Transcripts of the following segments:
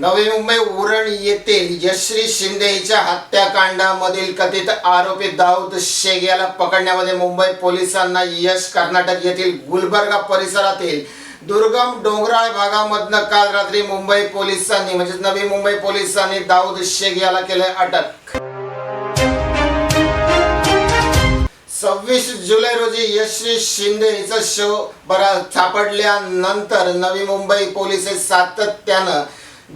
नवी मुंबई उरण येथील यश्री शिंदेच्या हत्याकांडामधील कथित आरोपी दाऊद शेख याला पकडण्यामध्ये मुंबई पोलिसांना यश कर्नाटक येथील गुलबर्गा परिसरातील दुर्गम डोंगराळ भागामधनं काल रात्री मुंबई पोलिसांनी म्हणजे नवी मुंबई पोलिसांनी दाऊद शेख याला केले अटक. सव्वीस जुलै रोजी यश्री शिंदे हिचा शव बरा सापडल्यानंतर नवी मुंबई पोलीस सातत्यानं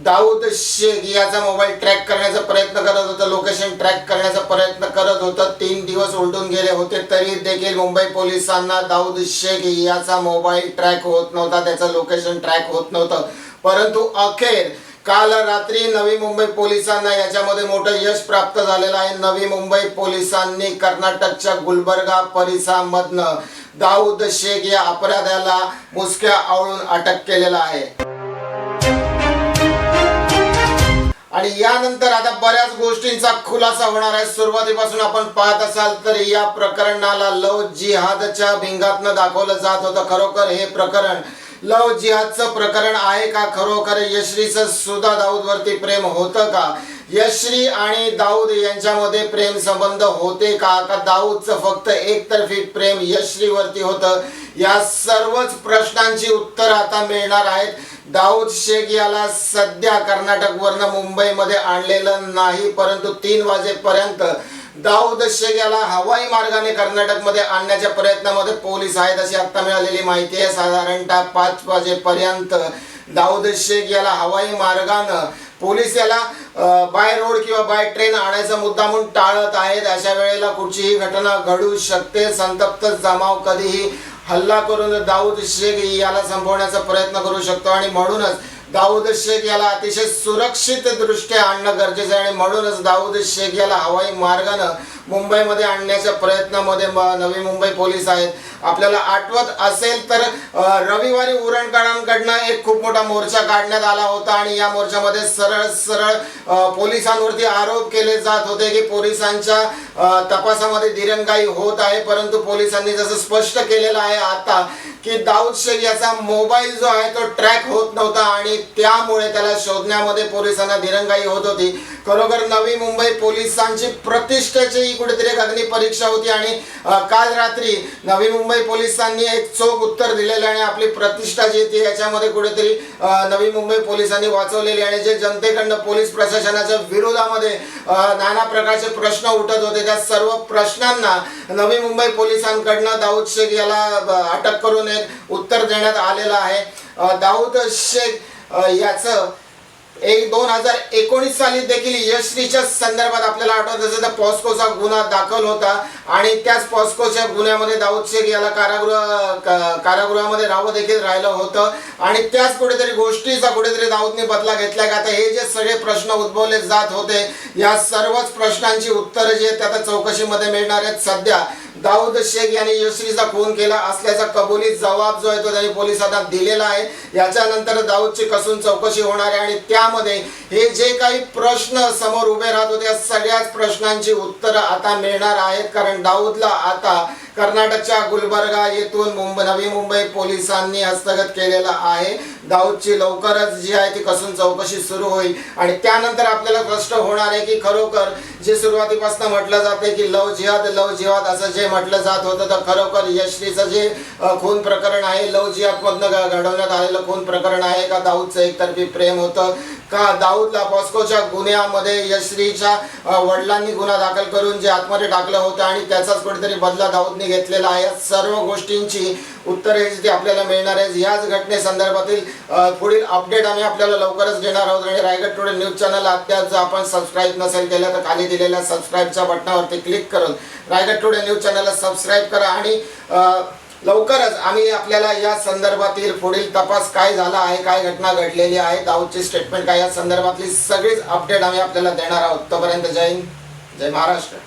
दाऊद शेख याचा मोबाईल ट्रॅक करण्याचा प्रयत्न करत होता. लोकेशन ट्रॅक करण्याचा प्रयत्न करत होता. तीन दिवस उलटून गेले होते. तरी देखील मुंबई पोलिसांना दाऊद शेख याचा मोबाईल ट्रॅक होत नव्हता. त्याचं लोकेशन ट्रॅक होत नव्हतं. परंतु अखेर काल रात्री नवी मुंबई पोलिसांना याच्यामध्ये मोठं यश प्राप्त झालेलं आहे. नवी मुंबई पोलिसांनी कर्नाटकच्या गुलबर्गा परिसरामधनं दाऊद शेख या अपराध्याला मुसक्या आवळून अटक केलेला आहे. आणि यानंतर आता बऱ्याच गोष्टींचा खुलासा होणार आहे. सुरुवातीपासून आपण पाहत असाल तर या प्रकरणाला लव जिहादच्या भिंगातनं दाखवलं जात होतं. खरोखर हे प्रकरण लव जिहादचं प्रकरण आहे का? खरोखर यश्रीचं सुद्धा दाऊद वरती प्रेम होतं का? यश्री आणि दाऊद यांच्यामध्ये प्रेम संबंध होते का? का दाऊदचं फक्त एकतर्फी प्रेम यश्रीवरती होतं? या सर्वच प्रश्नांची उत्तर आता मिळणार आहेत. दाऊद शेख याला सध्या कर्नाटकवरनं मुंबईमध्ये आणलेलं नाही परंतु तीन वाजेपर्यंत दाऊद शेख याला हवाई मार्गाने कर्नाटकमध्ये आणण्याच्या प्रयत्नामध्ये पोलीस आहेत अशी आता मिळालेली माहिती आहे. साधारणतः पाच वाजेपर्यंत दाऊद शेख याला हवाई मार्गानं पोलीस याला बाय रोड किंवा बाय ट्रेन आणायचा मुद्दा म्हणून टाळत आहेत. अशा वेळेला कुठचीही घटना घडू शकते. संतप्त जमाव कधीही हल्ला करून दाऊद शेख याला संपवण्याचा प्रयत्न करू शकतो. आणि म्हणूनच दाऊद शेख याला अतिशय सुरक्षित दृष्ट्या आणणं गरजेचं आहे आणि म्हणूनच दाऊद शेख याला हवाई मार्गानं मुंबईमध्ये आणण्याच्या प्रयत्नामध्ये नवी मुंबई पोलीस आहेत. आपल्याला आठवत असेल तर रविवारी उरणकरांकडनं एक खूप मोठा मोर्चा काढण्यात आला होता आणि या मोर्चामध्ये सरळ सरळ पोलिसांवरती आरोप केले जात होते की पोलिसांच्या तपासामध्ये दिरंगाई होत आहे परंतु पोलिसांनी जसं स्पष्ट केलेलं आहे आता की दाऊद शेख याचा मोबाईल जो आहे तो ट्रॅक होत नव्हता आणि त्यामुळे त्याला शोधण्यामध्ये पोलिसांना दिरंगाई होत होती. खरोखर नवी मुंबई पोलिसांची प्रतिष्ठेची ही कुठेतरी एक अग्नी परीक्षा होती आणि काल रात्री नवी मुंबई पोलिसांनी एक चोख उत्तर दिलेलं आणि आपली प्रतिष्ठा जी ती याच्यामध्ये कुठेतरी नवी मुंबई पोलिसांनी वाचवलेली आणि जे जनतेकडनं पोलीस प्रशासनाच्या विरोधामध्ये नाना प्रकारचे प्रश्न उठत होते त्या सर्व प्रश्नांना नवी मुंबई पोलिसांकडनं दाऊद शेख याला अटक करून एक उत्तर देण्यात आलेलं आहे. दाऊद शेख याचं एक दोन हजार एकोणीस साली देखील यश्रीच्या संदर्भात आपल्याला आठवत असेल तर पॉस्कोचा गुन्हा दाखल होता. आणि त्याच पॉस्कोच्या गुन्ह्यामध्ये दाऊद शेख याला कारागृह कारागृहामध्ये राहावं देखील राहिलं होतं. आणि त्याच कुठेतरी गोष्टीचा कुठेतरी दाऊदने बदला घेतला का? आता हे जे सगळे प्रश्न उद्भवले जात होते या सर्वच प्रश्नांची उत्तरं जी आहेत त्या आता चौकशीमध्ये मिळणार आहेत. सध्या दाऊद शेख यांनी यश्रीचा खून केला असल्याचा कबुली जबाब जो आहे तो त्यांनी पोलिसांना दिलेला आहे. याच्यानंतर दाऊदची कसून चौकशी होणार आहे आणि त्यामध्ये हे जे काही प्रश्न समोर उभे राहत होते सगळ्याच प्रश्नांची उत्तरं आता मिळणार आहेत. कारण दाऊदला आता कर्नाटकच्या गुलबर्गा येथून मुंबई नवी मुंबई पोलिसांनी हस्तगत केलेला आहे. दाऊदची लवकरच जी आहे ती कसून चौकशी सुरू होईल. आणि त्यानंतर आपल्याला कष्ट होणार आहे की खरोखर जे सुरुवातीपासून म्हटलं जाते की लव जिहाद लव जिहाद असं जे म्हटलं जात होतं तर खरोखर यश्रीचं जे खून प्रकरण आहे लव जिहादमधनं घडवण्यात आलेलं खून प्रकरण आहे का? दाऊदचं एकतर्फी प्रेम होतं का? दाऊदला पॉस्कोच्या गुन्ह्यामध्ये यश्रीच्या वडिलांनी गुन्हा दाखल करून जे आतमध्ये टाकलं होतं आणि त्याचाच कुठेतरी बदला दाऊदने घेतलेला आहे. या सर्व गोष्टींची उत्तरे जी आपल्याला मिळणार आहे याच घटनेसंदर्भातील पुढील अपडेट आम्ही आपल्याला लवकरच देणार आहोत. आणि रायगड टुडे न्यूज चॅनल अद्याप जर आपण सबस्क्राईब नसेल केलं तर खाली दिलेल्या सबस्क्राईबच्या बटनावरती क्लिक करून रायगड टुडे न्यूज चॅनलला सबस्क्राईब करा. आणि लवकरच आम्ही आपल्याला या संदर्भातील पुढील तपास काय झाला आहे काय घटना घडलेली आहे दाऊदची स्टेटमेंट काय या संदर्भातली सगळीच अपडेट आम्ही आपल्याला देणार आहोत. तोपर्यंत जय हिंद जय महाराष्ट्र.